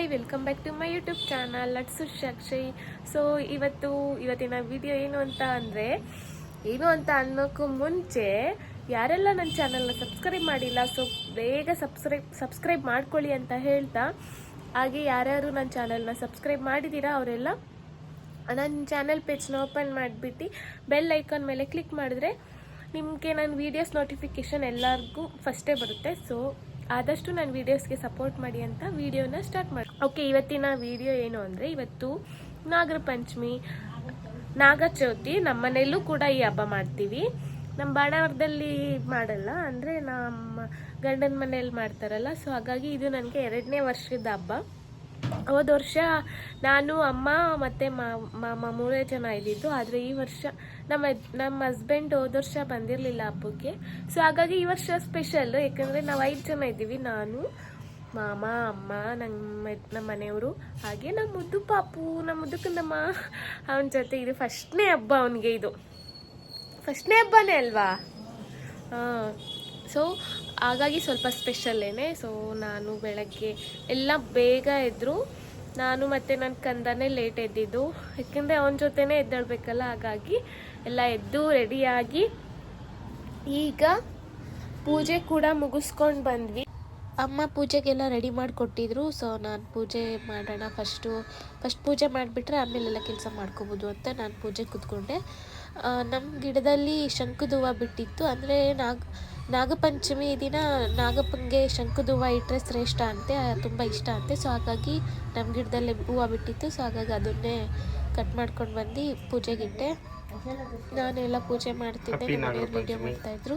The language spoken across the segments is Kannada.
Hi welcome back to my YouTube channel ಲಟ್ಸು Sakshi so ಇವತ್ತು, ಇವತ್ತಿನ ವಿಡಿಯೋ ಏನು ಅಂತ ಅಂದರೆ, ಏನು ಅಂತ ಅನ್ನೋಕ್ಕೂ ಮುಂಚೆ ಯಾರೆಲ್ಲ ನನ್ನ ಚಾನಲ್ನ ಸಬ್ಸ್ಕ್ರೈಬ್ ಮಾಡಿಲ್ಲ ಸೊ ಬೇಗ ಸಬ್ಸ್ಕ್ರೈಬ್ ಸಬ್ಸ್ಕ್ರೈಬ್ ಮಾಡ್ಕೊಳ್ಳಿ ಅಂತ ಹೇಳ್ತಾ, ಹಾಗೆ ಯಾರ್ಯಾರು ನನ್ನ ಚಾನಲ್ನ ಸಬ್ಸ್ಕ್ರೈಬ್ ಮಾಡಿದ್ದೀರಾ ಅವರೆಲ್ಲ, ನನ್ನ ಚಾನಲ್ ಪೇಜ್ನ ಓಪನ್ ಮಾಡಿಬಿಟ್ಟು ಬೆಲ್ ಐಕಾನ್ ಮೇಲೆ ಕ್ಲಿಕ್ ಮಾಡಿದ್ರೆ ನಿಮಗೆ ನನ್ನ ವೀಡಿಯೋಸ್ ನೋಟಿಫಿಕೇಷನ್ ಎಲ್ಲರಿಗೂ ಫಸ್ಟೇ ಬರುತ್ತೆ. ಸೊ ಆದಷ್ಟು ನನ್ನ ವೀಡಿಯೋಸ್ಗೆ ಸಪೋರ್ಟ್ ಮಾಡಿ ಅಂತ ವಿಡಿಯೋನ ಸ್ಟಾರ್ಟ್ ಮಾಡಿ. ಓಕೆ, ಇವತ್ತಿನ ವಿಡಿಯೋ ಏನು ಅಂದರೆ, ಇವತ್ತು ನಾಗರ ಪಂಚಮಿ ನಾಗ ಚೌತಿ ನಮ್ಮ ಮನೆಯಲ್ಲೂ ಕೂಡ ಈ ಹಬ್ಬ ಮಾಡ್ತೀವಿ. ನಮ್ಮ ಬಾಣಾವರದಲ್ಲಿ ಮಾಡಲ್ಲ, ಅಂದರೆ ನಮ್ಮ ಗಂಡನ ಮನೆಯಲ್ಲಿ ಮಾಡ್ತಾರಲ್ಲ ಸೊ ಹಾಗಾಗಿ ಇದು ನನಗೆ ಎರಡನೇ ವರ್ಷದ ಹಬ್ಬ. ಹೋದ ವರ್ಷ ನಾನು, ಅಮ್ಮ ಮತ್ತು ಮಾಮ ಮೂರೇ ಜನ ಇದ್ದಿದ್ದು, ಆದರೆ ಈ ವರ್ಷ ನಮ್ಮ ನಮ್ಮ ಹಸ್ಬೆಂಡ್ ಹೋದ ವರ್ಷ ಬಂದಿರಲಿಲ್ಲ ಹಬ್ಬಕ್ಕೆ. ಸೊ ಹಾಗಾಗಿ ಈ ವರ್ಷ ಸ್ಪೆಷಲ್ ಯಾಕಂದರೆ ನಾವು ಐದು ಜನ ಇದ್ದೀವಿ, ನಾನು ಮಾಮ, ಅಮ್ಮ ನಮ್ಮ ನಮ್ಮ ಮನೆಯವರು, ಹಾಗೆ ನಮ್ಮ ಮುದ್ದು ಪಾಪು ನಮ್ಮ ಮುದ್ದುಕಂದಮ್ಮ ಅವನ ಜೊತೆ ಇದು ಫಸ್ಟ್ನೇ ಹಬ್ಬ ಅವನಿಗೆ ಇದು. ಫಸ್ಟ್ನೇ ಹಬ್ಬನೇ ಅಲ್ವಾ? ಸೊ ಹಾಗಾಗಿ ಸ್ವಲ್ಪ ಸ್ಪೆಷಲ್ಲೇನೆ ಸೊ ನಾನು ಬೆಳಗ್ಗೆ ಎಲ್ಲ ಬೇಗ ಎದ್ರು, ನಾನು ಮತ್ತು ನನ್ನ ಕಂದನೇ ಲೇಟ್ ಎದ್ದಿದ್ದು. ಯಾಕೆಂದರೆ ಅವನ ಜೊತೆನೇ ಎದ್ದೇಳಬೇಕಲ್ಲ, ಹಾಗಾಗಿ ಎಲ್ಲ ಎದ್ದು ರೆಡಿಯಾಗಿ ಈಗ ಪೂಜೆ ಕೂಡ ಮುಗಿಸ್ಕೊಂಡು ಬಂದ್ವಿ. ಅಮ್ಮ ಪೂಜೆಗೆಲ್ಲ ರೆಡಿ ಮಾಡಿಕೊಟ್ಟಿದ್ರು ಸೊ ನಾನು ಪೂಜೆ ಮಾಡೋಣ ಫಸ್ಟು ಫಸ್ಟ್ ಪೂಜೆ ಮಾಡಿಬಿಟ್ರೆ ಆಮೇಲೆಲ್ಲ ಕೆಲಸ ಮಾಡ್ಕೋಬೋದು ಅಂತ ನಾನು ಪೂಜೆ ಕೂತ್ಕೊಂಡೆ ನಮ್ಮ ಗಿಡದಲ್ಲಿ ಶಂಕುದ ಹೂವು ಬಿಟ್ಟಿತ್ತು ಅಂದರೆ ನಾಗ ನಾಗಪಂಚಮಿ ದಿನ ನಾಗಪ್ಪಂಗೆ ಶಂಕುದ ಹೂವು ಇಟ್ಟರೆ ಶ್ರೇಷ್ಠ ಅಂತೆ ತುಂಬ ಇಷ್ಟ ಅಂತೆ ಸೊ ಹಾಗಾಗಿ ನಮ್ಮ ಗಿಡದಲ್ಲಿ ಹೂವು ಬಿಟ್ಟಿತ್ತು ಸೊ ಹಾಗಾಗಿ ಅದನ್ನೇ ಕಟ್ ಮಾಡ್ಕೊಂಡು ಬಂದು ಪೂಜೆಗಿಟ್ಟೆ ನಾನೆಲ್ಲ ಪೂಜೆ ಮಾಡ್ತಿದ್ದೆ ನಮ್ಮ ಮನೆಯವ್ರು ವೀಡಿಯೋ. ಮಾಡ್ತಾಯಿದ್ರು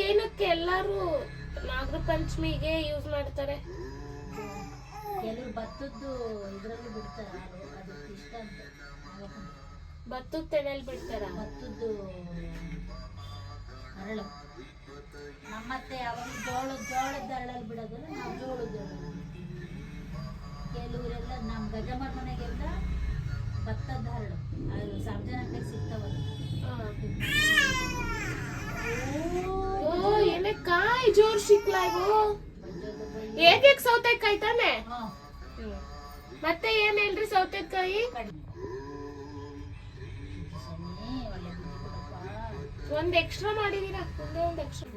ಏನಕ್ಕೆ ಎಲ್ಲರೂ ನಾಗರ ಪಂಚಮಿಗೆ ಯೂಸ್ ಮಾಡ್ತಾರೆ? ಕೆಲವರು ಭತ್ತದ್ದು ಇದರಲ್ಲಿ ಬಿಡ್ತಾರೆ ಹಾಲು ಅದಕ್ಕೆ ಇಷ್ಟ ಅಂತ. ಭತ್ತದ ತೆನೆಯಲ್ಲಿ ಬಿಡ್ತಾರ? ಭತ್ತದ್ದು ಅರಳು. ನಮ್ಮತ್ತೆ ಅವಾಗ ಜೋಳ ಜೋಳದ ಅರಳಲ್ಲಿ ಬಿಡೋದಲ್ಲ ನಾವು ಜೋಳದ ಅರಳು ಕೆಲವರೆಲ್ಲ ನಮ್ಮ ಗಜಮರ ಮನೆಗೆಲ್ಲ ಭತ್ತದ ಹರಳು ಅದು ಸಾರ್ವಜನಿಕ ಸಿಗ್ತಾವಲ್ಲ ಓ ಏನೇ ಕಾಯಿ ಜೋರ್ ಸಿಕ್ಲಾಗು ಹೇಗೆ ಸೌತೆಕಾಯಿ ತಾನೆ? ಮತ್ತೆ ಏನ್ ಹೇಳ್ರಿ ಸೌತೆಕಾಯಿ? ಒಂದ್ ಎಕ್ಸ್ಟ್ರಾ ಮಾಡಿದೀರಾ, ಒಂದೇ ಒಂದ್ ಎಕ್ಸ್ಟ್ರಾ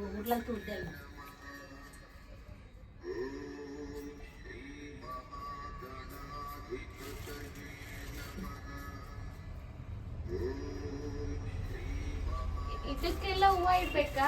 ಇದಕ್ಕೆಲ್ಲ ಹೂವ ಇಡ್ಬೇಕಾ?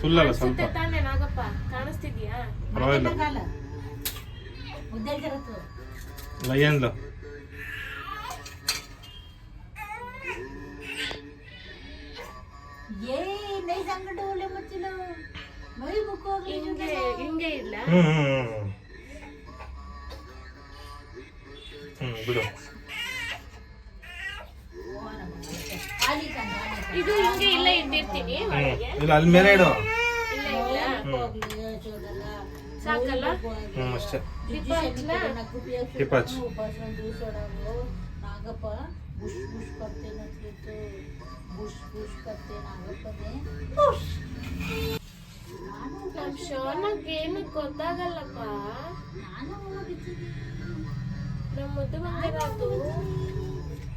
ಫುಲ್ ಅಲ್ಲ ಸ್ವಲ್ಪ. ತಾನೆ ನಾಗಪ್ಪ ಕಾಣಿಸ್ತಿದ್ಯಾ? ಪರವಾಗಿಲ್ಲ. ಕಾಲ. ಮುದ್ದೆ ಇದು ಹಿಂಗೆ ಇಲ್ಲ ಇಟ್ಟಿರ್ತೀನಿ ಇಲ್ಲ ಅಲ್ಲಿ ಮೇಲೆ ಇಡು. ಇಲ್ಲ ಇಲ್ಲ? ಸಾಕಲ್ಲ? ಹ್ಞೂ ಅಷ್ಟೇ. ದೀಪ ಹಚ್ಚಲಾ ನಾಗಪ್ಪ ಬುಷ್ ಬುಷ್ ಕರ್ತೇನೆ ಅಂತಿತ್ತು ಬುಷ್ ಬುಷ್ ಕರ್ತೆ ನಾಗಪ್ಪನೇ. ಬುಷ್ ನಮ್ಮ ಶೋನಕ್ಕೆ ಏನು ಗೊತ್ತಾಗಲ್ಲಪ್ಪ? ನಾನು ನಮ್ಮ ಮದುವೆ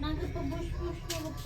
ನಾಗಪ್ಪ ಬುಷ್ ಬುಷ್ ನಾಗಪ್ಪ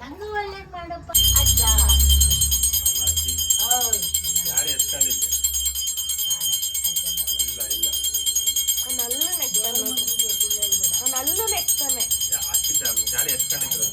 ನಂಗೂ ಒಳ್ಳೇದ್ ಮಾಡಪ್ಪ. ಅಜ್ಜ. ಯಾರು ಎತ್ಕೊಂಡಿದ್ದೆ. ಇಲ್ಲ ನೆಕ್ತಾನೆ ನೆಕ್ತಾನೆ ಗಾಡಿ ಎತ್ಕೊಂಡಿದ್ರು.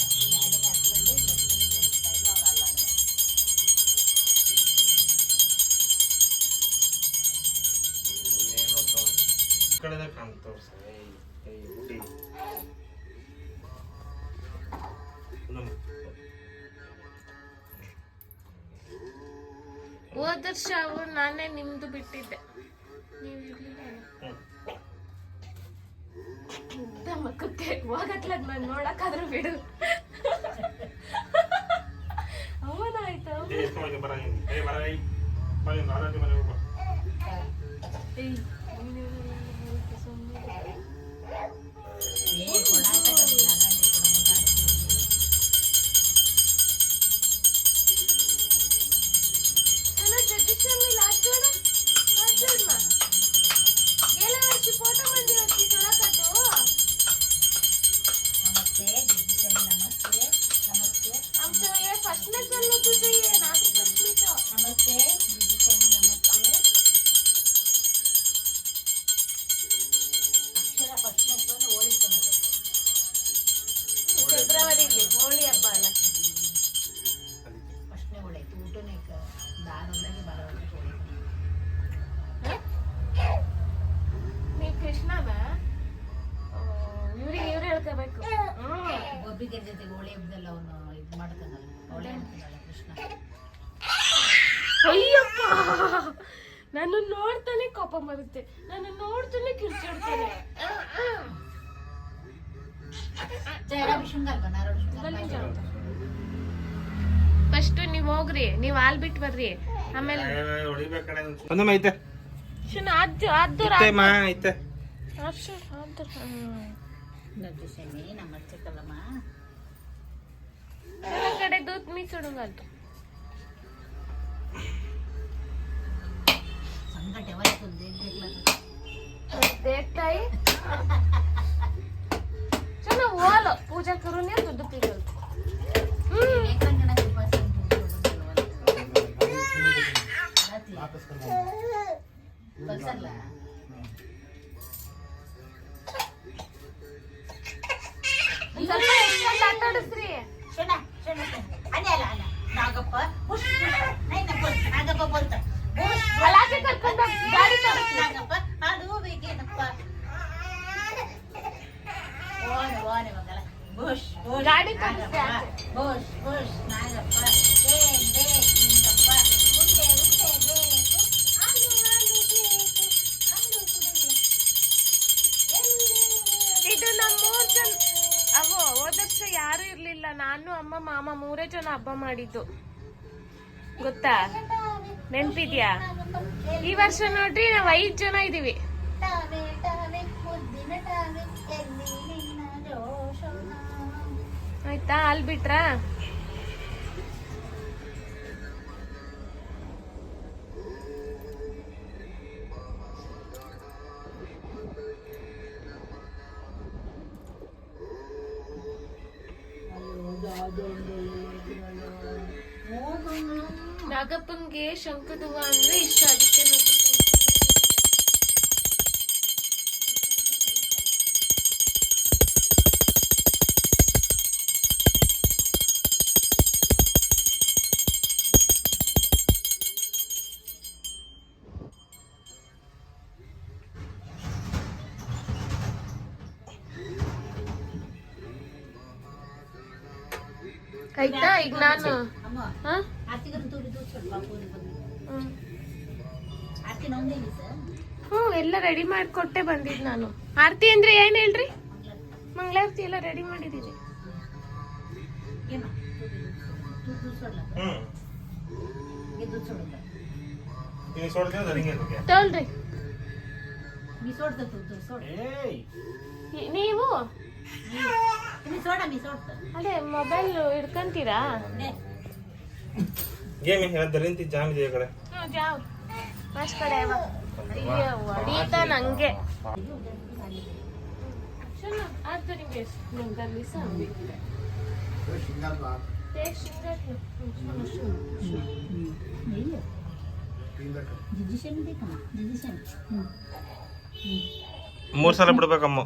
ಅವನಾಯ್ತು ಏ ಎತ್ಕೊಂಡು ಬರ ನೀನು ಏ ಬರ ಏಯ್ ಬಾ ನೀ ಕೃಷ್ಣನ? ಇವ್ರಿಗೆ ಇವ್ರು ಹೇಳ್ಕೋಬೇಕು. ಒಬ್ಬಿಗೆ ಜೊತೆಗೆ ಹೋಳಿ ಹಬ್ಬದಲ್ಲಿ ಅವನು ಇದು ಮಾಡ್ತಾನಲ್ಲ ಹೋಳಿ ಮಾಡ್ತಾನಲ್ಲ ಕೃಷ್ಣ. ಅಯ್ಯಪ್ಪ! ನಾನು ನೋಡ್ತಾನೆ ಕೋಪ ಬರುತ್ತೆ. ನಾನು ನೋಡ್ತಾನೆ ಕಿರ್ಚಾಡ್ತಾನೆ ಜಯರ ವಿಷ್ಣುಗಾಲ್ ನಾರಾಯಣ ವಿಷ್ಣುಗಾಲ್ ಫಸ್ಟ್ ನೀವ್ ಹೋಗ್ರಿ ನೀವ್ ಹಾಲ್ ಬಿಟ್ ಬರ್ರಿ ಆಮೇಲೆ ಹೊಡಿಬೇಕು ಕಡೆ ಒಂದಮ್ಮ ಐತೆ ಶುನ ಅದ್ದು ಅದ್ದು ಐತೆಮ್ಮ ಐತೆ ಅಷ್ಟು ಅದ್ದು ನಜ್ಜು ಶನಿ ನಮಸ್ತೆ ಕಲ್ಲಮ್ಮ ಕಡೆ ದೂತ್ ಮೀ ಸುಡುಂಗಲ್ತು ಸಂಗಟ ಯಾವತ್ತು ದೇಗ್ಲ देखताय चलो वाल पूजा करून या दूध वापस करवाऊँगा पल्सर लाया ನಾಗಪ್ಪ ನಾಗಪ್ಪ ಬಂತ ನಾಗಪ್ಪ ಅದು ಬೇಕೇನಪ್ಪ ಓನೆ ಓನೆ ಮಗಲ ಬುಷ್ ಗಾಡಿ ಬುಷ್ ಬುಷ್ ಅಮ್ಮ ಮಾಮ ಮೂರೇ ಜನ ಹಬ್ಬ ಮಾಡಿದ್ದು. ಗೊತ್ತಾ? ನೆನ್ಪಿದ್ಯಾ? ಈ ವರ್ಷ ನೋಡ್ರಿ ನಾವ್ ಐದ್ ಜನ ಇದೀವಿ. ಆಯ್ತಾ ಅಲ್ಲಿ ಬಿಟ್ರಾ? ರೆಡಿ ಮಾಡಿಕೊಟ್ಟೆ ಬಂದಿದ್ದು ನಾನು. ಆರತಿ ಅಂದ್ರೆ ಏನು ಹೇಳ್ರಿ? ಮಂಗಳಾರತಿ ಎಲ್ಲ ರೆಡಿ ಮಾಡಿದೀನಿ ನೀವು? ಅದೇ ಮೊಬೈಲ್ ಹಿಡ್ಕೊಂತೀರಾ? ಜಾಮ್ ಇದೆ ಕಡೆ? ಜಾಮ್. ಕಡೆ ಹೊಡೀತ ನಂಗೆ ಅದು ನಿಮ್ಗೆ ಎಷ್ಟು ನಿಮ್ದಲ್ಲಿ ಸಹ ಬೇಕಿದೆ ಮೂರು ಸಲ ಬಿಡ್ಬೇಕಮ್ಮ.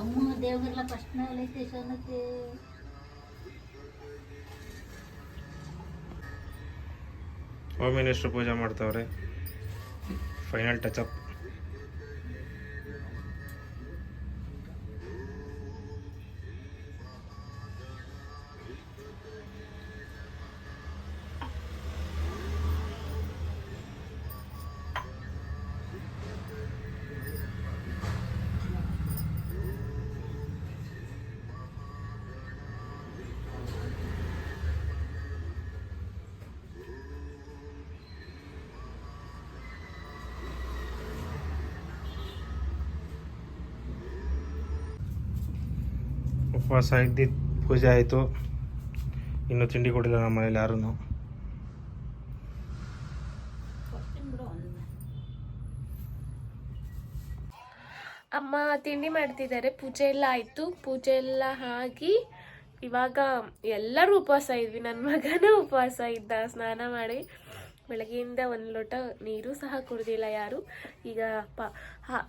ಅಮ್ಮ ದೇವ್ರಲ್ಲ ಫಸ್ಟ್ ನಾವು ಲೈತೆ ಹೋಮ್ ಪೂಜೆ ಮಾಡ್ತಾವ್ರೆ. ಫೈನಲ್ ಟಚ್ ಅಪ್ ಇದ್ದಿದ್ದು ಪೂಜೆ ಆಯಿತು. ಇನ್ನು ತಿಂಡಿ ಕೊಟ್ಟಿಲ್ಲ ನಮ್ಮ ಮನೇಲಿ ಯಾರೂ ಅಮ್ಮ ತಿಂಡಿ ಮಾಡ್ತಿದ್ದಾರೆ. ಪೂಜೆ ಎಲ್ಲ ಆಯಿತು. ಪೂಜೆ ಎಲ್ಲ ಆಗಿ ಇವಾಗ ಎಲ್ಲರೂ ಉಪವಾಸ ಇದ್ವಿ. ನನ್ನ ಮಗನೂ ಉಪವಾಸ ಇದ್ದ. ಸ್ನಾನ ಮಾಡಿ ಬೆಳಗ್ಗೆಯಿಂದ ಒಂದು ಲೋಟ ನೀರು ಸಹ ಕುಡಿದಿಲ್ಲ ಯಾರು. ಈಗ ಪ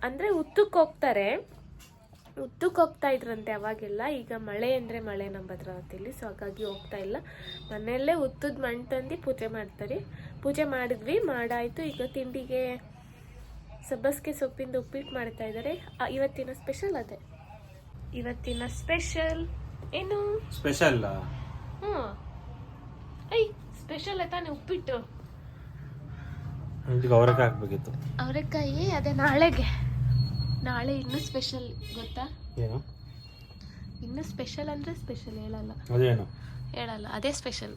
ಅಂದ್ರೆ ಉತ್ತಕ್ಕೆ ಹೋಗ್ತಾರೆ. ಉತ್ತಕ್ಕೆ ಹೋಗ್ತಾ ಇದ್ರಂತೆ ಅವಾಗೆಲ್ಲ. ಈಗ ಮಳೆ ಅಂದರೆ ಮಳೆ ನಮ್ಮ ಭದ್ರಾವತಿಯಲ್ಲಿ ಸೊ ಹಾಗಾಗಿ ಹೋಗ್ತಾ ಇಲ್ಲ. ಮನೆಯಲ್ಲೇ ಉತ್ತದ ಮಣ್ಣು ತಂದು ಪೂಜೆ ಮಾಡ್ತಾರೆ. ಪೂಜೆ ಮಾಡಿದ್ವಿ ಮಾಡಾಯಿತು. ಈಗ ತಿಂಡಿಗೆ ಸಬ್ಬಸ್ಗೆ ಸೊಪ್ಪಿಂದ ಉಪ್ಪಿಟ್ಟು ಮಾಡ್ತಾ ಇದ್ದಾರೆ ಇವತ್ತಿನ ಸ್ಪೆಷಲ್ ಅದೇ. ಇವತ್ತಿನ ಸ್ಪೆಷಲ್ ಏನು? ಸ್ಪೆಷಲ್ ಹ್ಞೂ. ಐ ಸ್ಪೆಷಲ್ ತಾನೆ ಉಪ್ಪಿಟ್ಟು? ಅವರೆಕಾಯಿ ಹಾಕ್ಬೇಕಿತ್ತು. ಅವರೆಕಾಯಿ ಅದೇ ನಾಳೆಗೆ. ನಾಳೆ ಇನ್ನು ಸ್ಪೆಷಲ್ ಗೊತ್ತಾ? ಏನು? ಇನ್ನೂ ಸ್ಪೆಷಲ್ ಅಂದ್ರೆ ಸ್ಪೆಷಲ್ ಹೇಳಲ್ಲ. ಅದೇನು? ಹೇಳಲ್ಲ ಅದೇ ಸ್ಪೆಷಲ್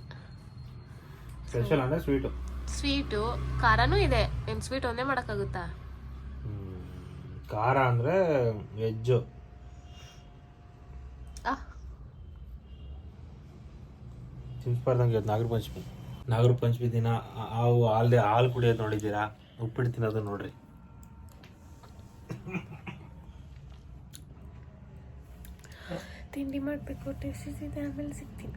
ಸ್ಪೆಷಲ್ ಅಂದರೆ ಸ್ವೀಟು ಸ್ವೀಟು ಖಾರನೂ ಇದೆ. ಏನು ಸ್ವೀಟ್ ಒಂದೇ ಮಾಡೋಕ್ಕಾಗುತ್ತಾ? ಖಾರ ಅಂದ್ರೆ ವೆಜ್ಜು ಆ. ತಿನ್ಸ್ಬಾರ್ದಂಗೆ ಇವತ್ತು ನಾಗರ ಪಂಚಮಿ ನಾಗರ ಪಂಚಮಿ ದಿನ ಹಾವು ಹಾಲ್ದೆ ಹಾಲು ಕುಡಿಯೋದು ನೋಡಿದ್ದೀರಾ? ಉಪ್ಪಿಟ್ಟು ತಿನ್ನೋದು ನೋಡ್ರಿ. ತಿಂಡಿ ಮಾಡಬೇಕು ಟೇಸ್ಟಿದೆ ಆಮೇಲೆ ಸಿಗ್ತೀನಿ.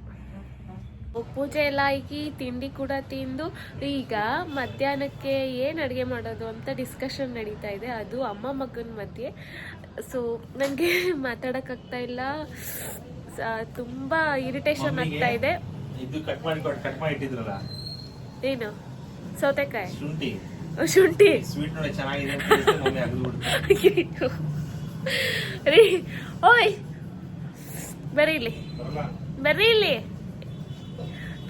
ಪೂಜೆ ಎಲ್ಲ ಆಗಿ ತಿಂಡಿ ಕೂಡ ತಿಂದು ಈಗ ಮಧ್ಯಾಹ್ನಕ್ಕೆ ಏನು ಅಡುಗೆ ಮಾಡೋದು ಅಂತ ಡಿಸ್ಕಷನ್ ನಡೀತಾ ಇದೆ. ಅದು ಅಮ್ಮ ಮಗನ ಮಧ್ಯೆ. ಸೊ ನನಗೆ ಮಾತಾಡೋಕ್ಕಾಗ್ತಾ ಇಲ್ಲ. ತುಂಬಾ ಇರಿಟೇಷನ್ ಆಗ್ತಾ ಇದೆ. ಏನು? ಸೌತೆಕಾಯಿ? ಶುಂಠಿ. ಓಯ್ ಬರ್ರಿ ಇಲ್ಲಿ. ಬರೀ ಬರ್ರಿ ಇಲ್ಲಿ.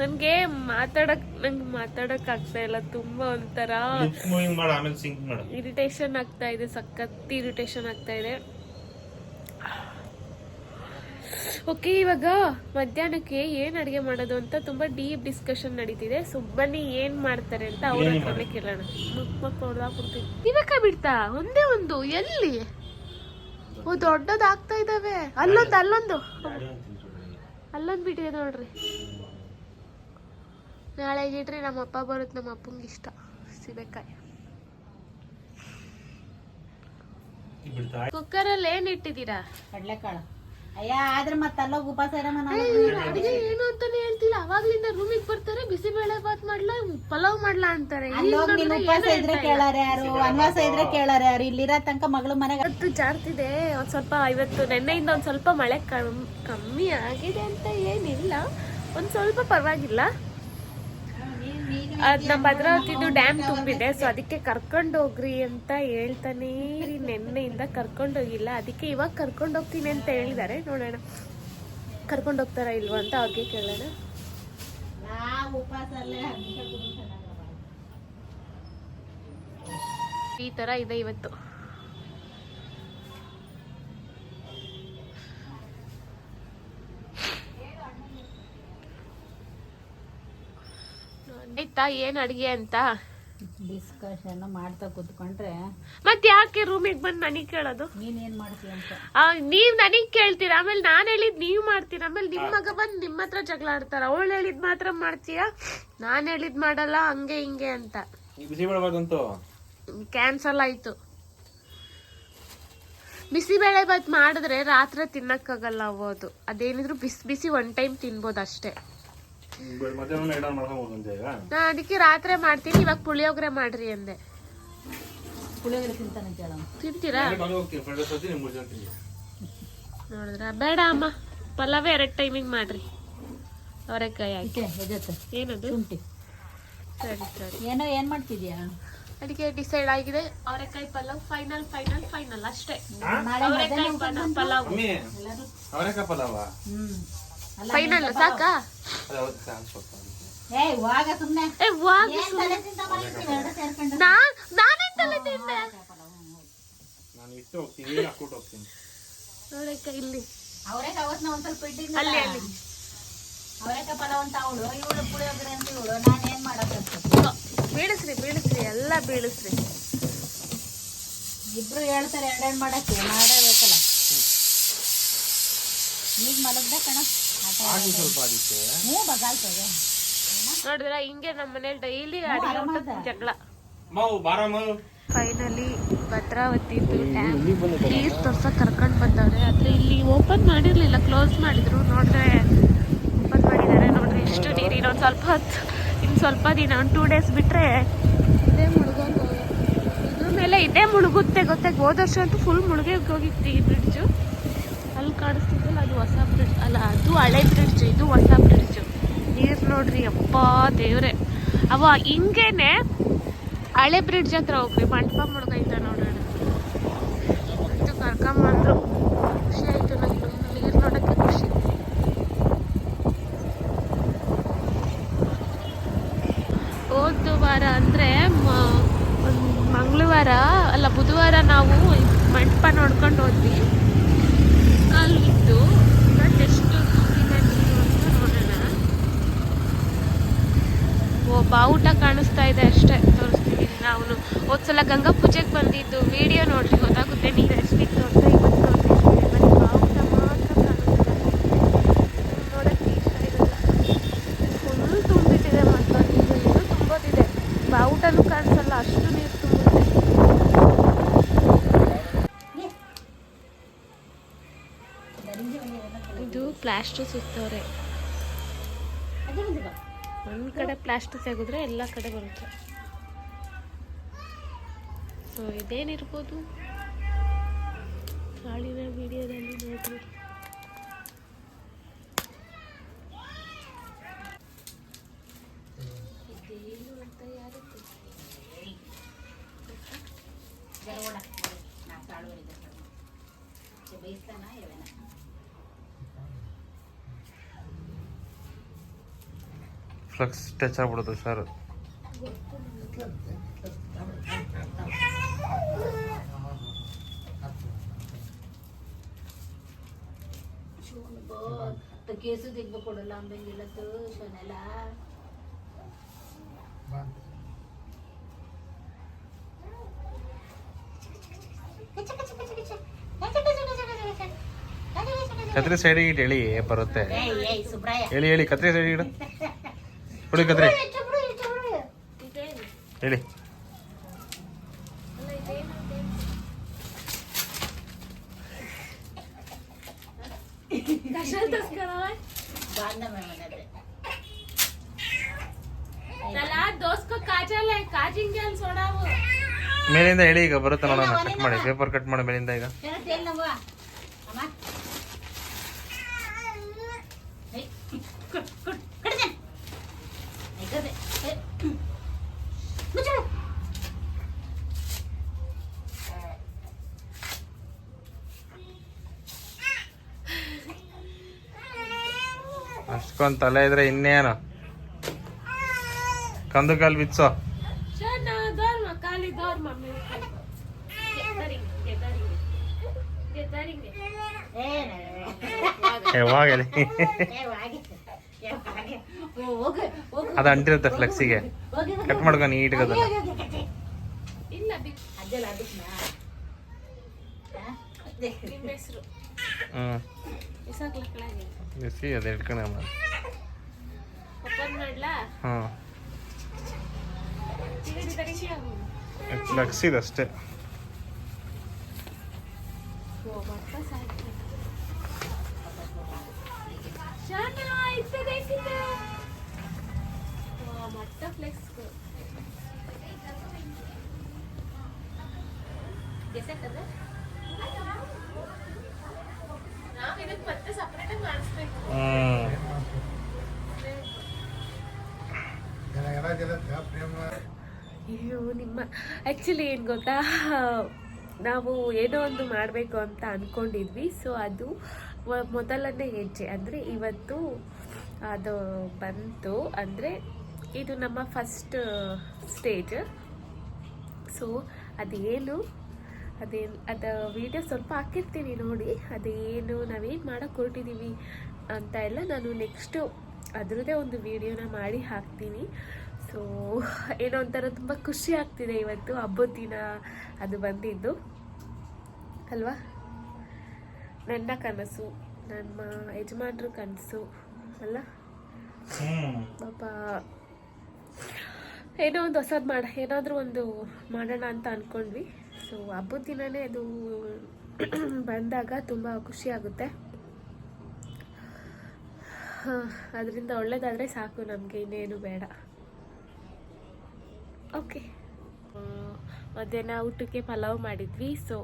ನನಗೆ ಮಾತಾಡಕ್ ನಂಗೆ ಮಾತಾಡಕ್ ಆಗ್ತಾ ಇಲ್ಲ ತುಂಬಾ ಒಂಥರ ಇರಿಟೇಷನ್ ಆಗ್ತಾ ಇದೆ ಸಖತ್ ಇರಿಟೇಷನ್ ಆಗ್ತಾ ಇದೆ. ಓಕೆ ಇವಾಗ ಮಧ್ಯಾಹ್ನಕ್ಕೆ ಏನ್ ಅಡಿಗೆ ಮಾಡೋದು ಅಂತ ತುಂಬಾ ಡೀಪ್ ಡಿಸ್ಕಷನ್ ನಡೀತಿದೆ. ಸೊ ಬನ್ನಿ ಏನ್ ಮಾಡ್ತಾರೆ ಅಂತ ಅವ್ರ ಹತ್ರನೇ ಕೇಳೋಣ. ಮುಕ್ ಹೊಡ್ದಾಕ್ಬಿಡ್ತೀನಿ ಇವಾಗ ಬಿಡ್ತಾ? ಒಂದೇ ಒಂದು ಎಲ್ಲಿ? ಓ ದೊಡ್ಡದಾಗ್ತಾ ಇದಾವೆ. ಅಲ್ಲೊಂದು ಅಲ್ಲೊಂದು. ಅಲ್ಲೊಂದು ಬಿಟ್ಟಿದೆ ನೋಡ್ರಿ. ನಾಳೆ ಇಟ್ರಿ ನಮ್ಮ ಅಪ್ಪ ಬರುತ್ತೆ ನಮ್ಮ ಅಪ್ಪಂಗೆ ಇಷ್ಟ ಸೀಬೆಕಾಯಿ ಕುಕ್ಕರಲ್ಲಿ ಏನ್ ಇಟ್ಟಿದ್ದೀರಾ? ಕಡ್ಲೆಕಾಳು. ಅಯ್ಯ ಆದ್ರೆ ಮತ್ತೆ ಅಲ್ಲ ಉಪವಾಸ ನಾನು. ಅಡಿಗೆ ಏನು ಅಂತಾನೆ ಹೇಳ್ತಿಲ್ಲ. ಅವಾಗ್ಲಿಂದ ರೂಮಿಗೆ ಬರ್ತಾರೆ ಬಿಸಿಬೇಳೆ ಬಾತ್ ಮಾಡ್ಲಾ ಪಲಾವ್ ಮಾಡ್ಲಾ ಅಂತಾರೆ. ಅಲ್ಲೋಗಿ ನೀನು ಉಪವಾಸ ಇದ್ರೆ. ಕೇಳಾರ ಯಾರು? ವನವಾಸ ಇದ್ರೆ ಕೇಳಾರ ಯಾರು? ಇಲ್ಲಿರೋ ತನಕ ಮಗಳು ಮನೆಗೆ ಇವತ್ತು ಜಾರ್ತಿದೆ. ಒಂದ್ ಸ್ವಲ್ಪ ಇವತ್ತು ನೆನ್ನೆಯಿಂದ ಒಂದ್ ಸ್ವಲ್ಪ ಮಳೆ ಕಮ್- ಕಮ್ಮಿ ಆಗಿದೆ ಅಂತ ಏನಿಲ್ಲ. ಒಂದ್ ಸ್ವಲ್ಪ ಪರವಾಗಿಲ್ಲ. ಅದ್ ನಮ್ಮ ಭದ್ರಾವತಿದು ಡ್ಯಾಮ್ ತುಂಬಿದೆ ಸೊ ಅದಕ್ಕೆ ಕರ್ಕೊಂಡು ಹೋಗ್ರಿ ಅಂತ ಹೇಳ್ತಾನೇ ನೆನ್ನೆಯಿಂದ ಕರ್ಕೊಂಡೋಗಿಲ್ಲ ಅದಕ್ಕೆ ಇವಾಗ ಕರ್ಕೊಂಡು ಹೋಗ್ತೀನಿ ಅಂತ ಹೇಳಿದ್ದಾರೆ ನೋಡೋಣ. ಕರ್ಕೊಂಡು ಹೋಗ್ತಾರಾ ಇಲ್ವಾ ಅಂತ ಅವ್ರಿಗೆ ಕೇಳೋಣ. ಈ ತರ ಇದೆ ಇವತ್ತು. ಆಯ್ತಾ ಏನ್ ಅಡ್ಗೆ ಅಂತ? ಡಿಸ್ಕಷನ್ ಮಾಡ್ತಾ ಕೂತ್ಕೊಂಡ್ರೆ ಮತ್ತೆ ಯಾಕೆ ರೂಮಿಗೆ ಬಂದು ನನಗ್ ಕೇಳೋದು? ನೀನ್ ಏನ್ ಮಾಡ್ತೀಯ ಅಂತ. ಆ, ನೀವ್ ನನಗ್ ಕೇಳ್ತೀರಾ? ಆಮೇಲೆ ನಾನ್ ಹೇಳಿದ್ ನೀವ್ ಮಾಡ್ತೀರಾ? ಆಮೇಲೆ ನಿಮ್ ಮಗ ಬಂದ್ ನಿಮ್ ಹತ್ರ ಜಗಳ ಆಡ್ತಾರ. ಅವಳು ಹೇಳಿದ್ ಮಾತ್ರ ಮಾಡ್ತೀಯ? ನಾನ್ ಹೇಳಿದ್ ಮಾಡಲ್ಲ ಹಂಗೆ ಹಿಂಗೆ ಅಂತ. ಬಿಸಿ ಕ್ಯಾನ್ಸಲ್ ಆಯ್ತು. ಬಿಸಿಬೇಳೆ ಬಾತ್ ಮಾಡಿದ್ರೆ ರಾತ್ರಿ ತಿನ್ನಕ್ಕಾಗಲ್ಲ ಅವು ಅದೇನಿದ್ರು ಬಿಸಿ ಬಿಸಿ ಒನ್ ಟೈಮ್ ತಿನ್ಬೋದು ಅಷ್ಟೇ ಮಧ್ಯಾಹ್ನ ಎಡ ಮಾಡ್ಕೊಂಡು ಈಗ ನಾ ಅದಕ್ಕೆ ರಾತ್ರಿ ಮಾಡ್ತೀನಿ ಇವಾಗ ಪುಳಿಯೋಗರೆ ಮಾಡ್ರಿ ಅಂದೆ. ತಿಂತೀರಾ? ನೋಡಿದ್ರ? ಬೇಡ ಅಮ್ಮ ಪಲಾವ್ ಎರಡ್ ಟೈಮಿಂಗ್ ಮಾಡ್ರಿ. ಅವರೆಕಾಯಿ ಹಾಕಿ. ಏನದು? ಶುಂಠಿ. ಸರಿ ಸರಿ. ಏನೋ ಏನ್ ಮಾಡ್ತಿದ್ಯಾ? ಅದಕ್ಕೆ ಡಿಸೈಡ್ ಆಗಿದೆ. ಅವರೆಕಾಯಿ ಪಲಾವ್ ಫೈನಲ್ ಫೈನಲ್ ಫೈನಲ್ ಅಷ್ಟೇ. ಅವರೆಕಾಯಿ ಪಲಾವ್? ಹ್ಮ್. ಫೈನಲ್ ಸಾಕಾ? ಏ ವಾಗ ನಾ ತಲೆ ತಿಂದೆ? ನಾನು ಇಟ್ಟು ಹೋಗ್ತೀನಿ ಹಾಕ್ಬಿಟ್ಟು ಹೋಗ್ತೀನಿ. ಇಲ್ಲಿ. ಅವರೇ ಅವತ್ನ ಒಂದ್ ಸ್ವಲ್ಪ ಇಟ್ಟಿದ್ನಲ್ಲ. ಅಲ್ಲಿ ಅಲ್ಲಿ. ಅವರೇಕ ಪಲಾವ್ ಅಂತ ಅವಳು. ಇವಳು ಪುಳಿಯೋಗರೆ ಅಂತ ಇವಳು. ನಾನು ಏನ್ ಮಾಡಕ್ಕೆ ಬೀಳಿಸ್ರಿ ಬೀಳಿಸ್ರಿ ಎಲ್ಲ ಬೀಳಿಸ್ರಿ. ಇಬ್ರು ಹೇಳ್ತಾರೆ ಎರಡೆರಡು ಮಾಡಕ್ಕೆ. ಮಾಡಬೇಕಲ್ಲ ಈಗ ಮಲಗ್ದೆ ಕಣ. ಆಗಿ ಸ್ವಲ್ಪ ಅದಕ್ಕೆ ಹ್ಞೂ ಬಗಾಲ್ತದೆ ನೋಡಿದ್ರ ಹಿಂಗೆ ನಮ್ಮ ಮನೇಲಿ ಡೈಲಿ ಆರಾಮದ? ಜಗಳ. ಮಾವು ಬಾರಮ್ಮ ಫೈನಲಿ ಭದ್ರಾವತಿ ನೀರ್ ತೋರ್ಸಕ್ ಕರ್ಕೊಂಡ್ ಬಂದವ್ರೆ. ಆದ್ರೆ ಇಲ್ಲಿ ಓಪನ್ ಮಾಡಿರ್ಲಿಲ್ಲ ಕ್ಲೋಸ್ ಮಾಡಿದ್ರು. ನೋಡ್ರೆ ಓಪನ್ ಮಾಡಿದ್ದಾರೆ. ನೋಡ್ರಿ ಎಷ್ಟು ನೀರು ಇನ್ನೊಂದ್ ಸ್ವಲ್ಪ ಹೊತ್ತು ಇನ್ ಸ್ವಲ್ಪ ದಿನ ಒಂದು ಟೂ ಡೇಸ್ ಬಿಟ್ರೆ ಇದೇ ಮುಳುಗೋದು ಇದ್ರ ಮೇಲೆ ಇದೇ ಮುಳುಗುತ್ತೆ ಗೊತ್ತಾಗ ಹೋದ ವರ್ಷ ಅಂತೂ ಫುಲ್ ಮುಳುಗೆ ಹೋಗಿತ್ತು ಈ ಬ್ರಿಡ್ಜು ಅಲ್ಲಿ ಕಾಣಿಸ್ತಿದ್ದಲ್ಲ ಅದು ಹೊಸ ಬ್ರಿಡ್ಜ್ ಅಲ್ಲ, ಅದು ಹಳೆ ಬ್ರಿಡ್ಜ್ ಇದು ಹೊಸ ಬ್ರಿಡ್ಜ್ ನೀರು ನೋಡ್ರಿ ಅಪ್ಪ ದೇವ್ರೆ. ಅವ ಹಿಂಗೇನೆ ಹಳೆ ಬ್ರಿಡ್ಜ್ ಹತ್ರ ಹೋಗ್ರಿ. ಮಂಟಪ ಮುಳುಗೈತ ನೋಡೋಣ ಇದು ಕರ್ಕೊಂಬಂದ್ರು ಖುಷಿ ಆಯ್ತು ನಂಗೆ. ನೀರು ನೋಡಕ್ಕೆ ಖುಷಿ. ಹೋದ ವಾರ ಅಂದರೆ ಮಂಗಳವಾರ, ಅಲ್ಲ ಬುಧವಾರ ನಾವು ಮಂಟಪ ನೋಡ್ಕೊಂಡು ಹೋದ್ವಿ. ಕಾಲು ಇವತ್ತೆಷ್ಟು ತುಂಬಿದೆ ನೀರು ಅಂತ ನೋಡೋಣ ಓ ಬಾವುಟ ಕಾಣಿಸ್ತಾ ಇದೆ ಅಷ್ಟೇ. ತೋರಿಸ್ತೀವಿ ನಾವು ಹೋದ್ಸಲ ಗಂಗಾ ಪೂಜೆಗೆ ಬಂದಿದ್ದು ವಿಡಿಯೋ ನೋಡ್ರಿ, ಗೊತ್ತಾಗುತ್ತೆ. ನೀರು ಎಷ್ಟಿತ್ತು ಅಂತ ಇವತ್ತು ನೋಡ್ತಿದ್ವಿ ಬರೀ ಬಾವುಟ ಮಾತ್ರ ಕಾಣಿಸ್ತಾ ನೋಡಕ್ಕೆ ಇಷ್ಟ ಮಾತ್ರ ನೀರು ಇನ್ನೂ ತುಂಬೋದಿದೆ ಬಾವುಟನೂ ಕಾಣಿಸಲ್ಲ ಅಷ್ಟು ನೀರು ತುಂಬುತ್ತೆ ಇದು ಪ್ಲಾಸ್ಟರ್ ಸುತ್ತವ್ರೆ ಪ್ಲಾಸ್ಟರ್ ತೆಗೆದ್ರೆ ಎಲ್ಲ ಕಡೆ ಬರುತ್ತೆ. ಸೊ ಇದೇನಿರ್ಬೋದು? ನಾಳಿನ ವಿಡಿಯೋದಲ್ಲಿ ನೋಡ್ರಿ ಫ್ಲಕ್ಸ್ ಟಚ್ ಆಗ್ಬಿಡುತ್ತೆ ಸರ್ ಕೇಸು ತೆಗ್ದು ಕೊಡಲ್ಲ ಅಂಬಂಗಿಲ್ಲ ಶೋನೆಲ್ಲ ಕತ್ರಿ ಸೈಡಿಗೆ ಇಟ್ಟು ಹೇಳಿ ಬರುತ್ತೆ ಏಯ್ ಏಯ್ ಸುಬ್ರಾಯ ಹೇಳಿ ಹೇಳಿ ಕತ್ರಿ ಸೈಡಿಗೆ ಇಡು ಹುಡುಕದ್ರಿ ಹೇಳಿ. ಮೇಲಿಂದ ಹೇಳಿ ಈಗ ಬರುತ್ತೆ ನೋಡೋಣ. ಕಟ್ ಮಾಡಿ ಪೇಪರ್ ಕಟ್ ಮಾಡಿ ಮೇಲಿಂದ ಈಗ. ಅಷ್ಟೊಂದು ತಲೆ ಇದ್ರೆ ಇನ್ನೇನು? ಕಂದು ಕಾಲು ಬಿಚ್ಚೋ. ಅದ ಯಾವಾಗಲಿ ಅದು ಅಂಟಿರುತ್ತೆ ಫ್ಲೆಕ್ಸಿಗೆ. ಕಟ್ ಮಾಡ್ಕೊ ನೀಟ್ಗೆ ಅದನ್ನ ಇಲ್ಲ ಬಿಗ್ ಅದೆಲ್ಲ ಅದಕ್ಕೆ ನಿಮ್ಮ ಹೆಸರು. ಹ್ಞೂ ಬಿಸಿ ಅದು ಆಗು ಫ್ಲೆಕ್ಸ್ ಇದೆ ಅಷ್ಟೇ. ಓ ಮತ್ತ ಸಾಯ್ತು ಶಾನ ಇತ್ತದೆ ಇತ್ತದೆ ಓ ಮತ್ತ ಫ್ಲೆಕ್ಸ್ ನಾವು ಇದಕ್ಕೆ ಮತ್ತೆ ಸಪ್ರೇಟ್ ಮಾಡಿಸ್ಬೇಕು ಹ್ಞೂ ಅಯ್ಯೋ, ನಿಮ್ಮ ಆ್ಯಕ್ಚುಲಿ ಏನು ಗೊತ್ತಾ? ನಾವು ಏನೋ ಒಂದು ಮಾಡಬೇಕು ಅಂತ ಅಂದ್ಕೊಂಡಿದ್ವಿ ಸೊ ಅದು ಮೊದಲನೇ ಹೆಜ್ಜೆ. ಅಂದರೆ ಇವತ್ತು ಅದು ಬಂತು. ಅಂದರೆ ಇದು ನಮ್ಮ ಫಸ್ಟ್ ಸ್ಟೇಜ್ ಸೊ ಅದೇನು ಅದೇನು, ಅದು ವಿಡಿಯೋ ಸ್ವಲ್ಪ ಹಾಕಿರ್ತೀನಿ ನೋಡಿ. ಅದೇನು ನಾವೇನು ಮಾಡೋಕ್ಕೆ ಹೊರಟಿದ್ದೀವಿ ಅಂತ ಎಲ್ಲ ನಾನು ನೆಕ್ಸ್ಟು ಅದರದ್ದೇ ಒಂದು ವಿಡಿಯೋನ ಮಾಡಿ ಹಾಕ್ತೀನಿ. ಸೊ ಏನೋ ಒಂಥರ ತುಂಬ ಖುಷಿ ಆಗ್ತಿದೆ ಇವತ್ತು ಹಬ್ಬದ ದಿನ ಅದು ಬಂದಿದ್ದು. ಅಲ್ವಾ? ನನ್ನ ಕನಸು ನಮ್ಮ ಯಜಮಾನ್ರ ಕನಸು ಅಲ್ಲ? ಪಾಪ ಏನೋ ಒಂದು ಹೊಸದು ಮಾಡ ಏನಾದರೂ ಒಂದು ಮಾಡೋಣ ಅಂತ ಅಂದ್ಕೊಂಡ್ವಿ ಸೊ ಹಬ್ಬದ ದಿನನೇ ಅದು ಬಂದಾಗ ತುಂಬ ಖುಷಿ ಆಗುತ್ತೆ. ಅದರಿಂದ ಒಳ್ಳೇದಾದರೆ ಸಾಕು, ನಮಗೆ ಇನ್ನೇನು ಬೇಡ. ಓಕೆ ಮಧ್ಯಾಹ್ನ ಊಟಕ್ಕೆ ಪಲಾವ್ ಮಾಡಿದ್ವಿ ಸೊ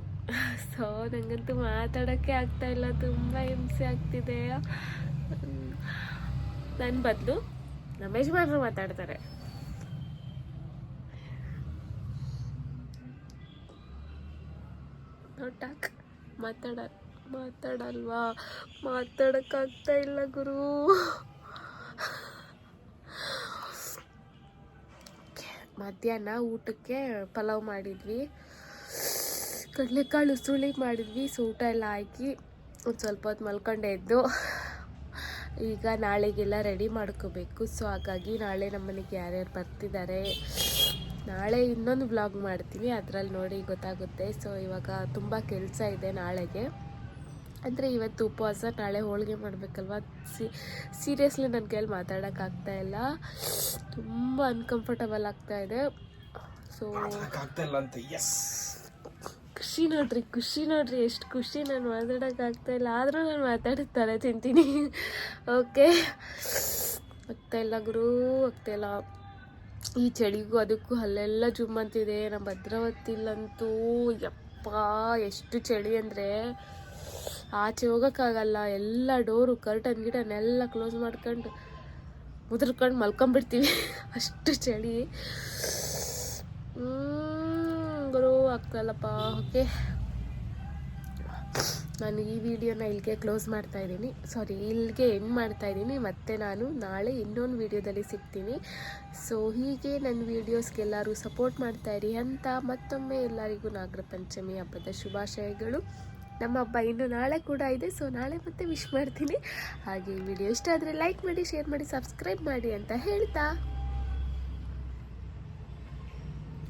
ಸೊ ನನಗಂತೂ ಮಾತಾಡೋಕ್ಕೆ ಆಗ್ತಾ ಇಲ್ಲ, ತುಂಬ ಹಿಂಸೆ ಆಗ್ತಿದೆ. ನನ್ನ ಬದಲು ನಮ್ಮ ಯಜಮಾನರು ಮಾತಾಡ್ತಾರೆ. ನೋಟಾಕ್ ಮಾತಾಡ ಮಾತಾಡಲ್ವಾ? ಮಾತಾಡೋಕ್ಕಾಗ್ತಾ ಇಲ್ಲ ಗುರು. ಮಧ್ಯಾಹ್ನ ಊಟಕ್ಕೆ ಪಲಾವ್ ಮಾಡಿದ್ವಿ. ಕಡಲೆಕಾಳು ಸುಳಿ ಮಾಡಿದ್ವಿ. ಸೊ ಊಟ ಎಲ್ಲ ಹಾಕಿ ಒಂದು ಸ್ವಲ್ಪ ಹೊತ್ತು ಮಲ್ಕೊಂಡೆ ಇದ್ದು ಈಗ ನಾಳೆಗೆಲ್ಲ ರೆಡಿ ಮಾಡ್ಕೋಬೇಕು. ಸೊ ಹಾಗಾಗಿ ನಾಳೆ ನಮ್ಮನೆಗೆ ಯಾರ್ಯಾರು ಬರ್ತಿದ್ದಾರೆ, ನಾಳೆ ಇನ್ನೊಂದು ಬ್ಲಾಗ್ ಮಾಡ್ತೀನಿ ಅದರಲ್ಲಿ ನೋಡಿ ಗೊತ್ತಾಗುತ್ತೆ. ಸೊ ಇವಾಗ ತುಂಬ ಕೆಲಸ ಇದೆ ನಾಳೆಗೆ. ಅಂದರೆ ಇವತ್ತು ಉಪವಾಸ ನಾಳೆ ಹೋಳಿಗೆ ಮಾಡಬೇಕಲ್ವ? ಸಿ ಸೀರಿಯಸ್ಲಿ ನನ್ನ ಕೈಯಲ್ಲಿ ಮಾತಾಡೋಕ್ಕಾಗ್ತಾ ಇಲ್ಲ. ತುಂಬ ಅನ್ಕಂಫರ್ಟಬಲ್ ಆಗ್ತಾ ಇದೆ. ಸೊ ಅಂತ ಎಸ್ ಖುಷಿ ನೋಡ್ರಿ ಖುಷಿ ನೋಡ್ರಿ ಎಷ್ಟು ಖುಷಿ ನಾನು ಮಾತಾಡೋಕ್ಕಾಗ್ತಾ ಇಲ್ಲ. ಆದರೂ ನಾನು ಮಾತಾಡುತ್ತಾರೆ ತಿಂತೀನಿ. ಓಕೆ. ಆಗ್ತಾ ಇಲ್ಲ ಗುರು ಆಗ್ತಾ ಇಲ್ಲ. ಈ ಚಳಿಗೂ ಅದಕ್ಕೂ ಅಲ್ಲೆಲ್ಲ ಜುಮ್ ಅಂತಿದೆ ನಮ್ಮ ಭದ್ರಾವತಿಲಂತೂ ಯಪ್ಪ ಎಷ್ಟು ಚಳಿ ಅಂದರೆ. ಆಚೆ ಹೋಗೋಕ್ಕಾಗಲ್ಲ, ಎಲ್ಲ ಡೋರು ಕರ್ಟನ್ ಗಿಟನ್ ಎಲ್ಲ ಕ್ಲೋಸ್ ಮಾಡ್ಕೊಂಡು ಮುದ್ರಕೊಂಡು ಮಲ್ಕೊಂಬಿಡ್ತೀವಿ. ಅಷ್ಟು ಚಳಿ. ಗುರು ಆಗ್ತಲ್ಲಪ್ಪ ಓಕೆ ನಾನು ಈ ವಿಡಿಯೋನ ಇಲ್ಲಿಗೆ ಕ್ಲೋಸ್ ಮಾಡ್ತಾ ಇದ್ದೀನಿ. ಸಾರಿ ಇಲ್ಲಿಗೆ ಎಂಡ್ ಮಾಡ್ತಾ ಇದ್ದೀನಿ. ಮತ್ತೆ ನಾನು ನಾಳೆ ಇನ್ನೊಂದು ವಿಡಿಯೋದಲ್ಲಿ ಸಿಗ್ತೀನಿ. ಸೊ ಹೀಗೆ ನನ್ನ ವೀಡಿಯೋಸ್ಗೆಲ್ಲರೂ ಸಪೋರ್ಟ್ ಮಾಡ್ತಾ ಇರಿ ಅಂತ ಮತ್ತೊಮ್ಮೆ ಎಲ್ಲರಿಗೂ ನಾಗರ ಪಂಚಮಿ ಹಬ್ಬದ ಶುಭಾಶಯಗಳು. ನಮ್ಮ ಹಬ್ಬ ಇನ್ನು ನಾಳೆ ಕೂಡ ಇದೆ ಸೊ ನಾಳೆ ಮತ್ತೆ ವಿಶ್ ಮಾಡ್ತೀನಿ. ಹಾಗೆ ಈ ವಿಡಿಯೋ ಇಷ್ಟ ಆದರೆ ಲೈಕ್ ಮಾಡಿ ಶೇರ್ ಮಾಡಿ ಸಬ್ಸ್ಕ್ರೈಬ್ ಮಾಡಿ ಅಂತ ಹೇಳ್ತಾ.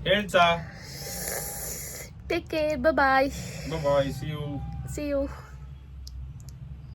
ಹೇಳ್ತಾ. Take care bye bye see you see you